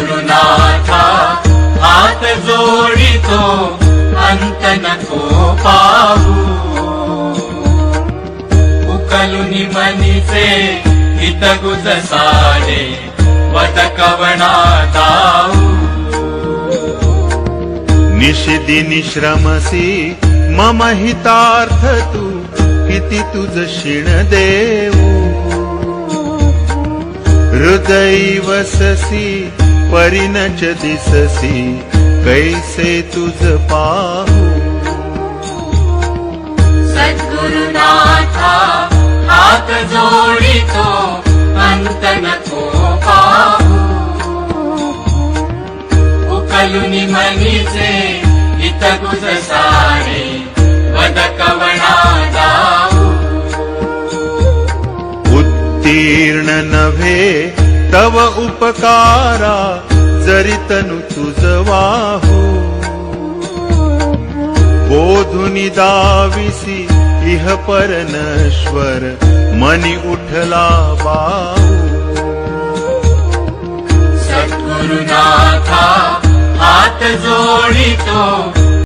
गुरुनाथा हात जोडितो अन्त नको पाहू उकलुनि ुकलु निषे हितगुतसारे वटकवणादा निशिति नि श्रमसि मम हितार्थ तु इति तु दक्षिणदेव हृदैवससि परिणच दिससी कैसे तुझ पाहू? सद्गुरुनाथा हात जोडितो अंत नको पाहू. उकलुनी मनीचे हित गुज सारे वद कवणा जाऊ. उत्तीर्ण नव्हे तव उपकारा जरी तनु तुझ वाहू. बोधुनी दाविसी इह परनश्वर मनी उठला बाहू. सद्गुरुनाथा हात जोडितो.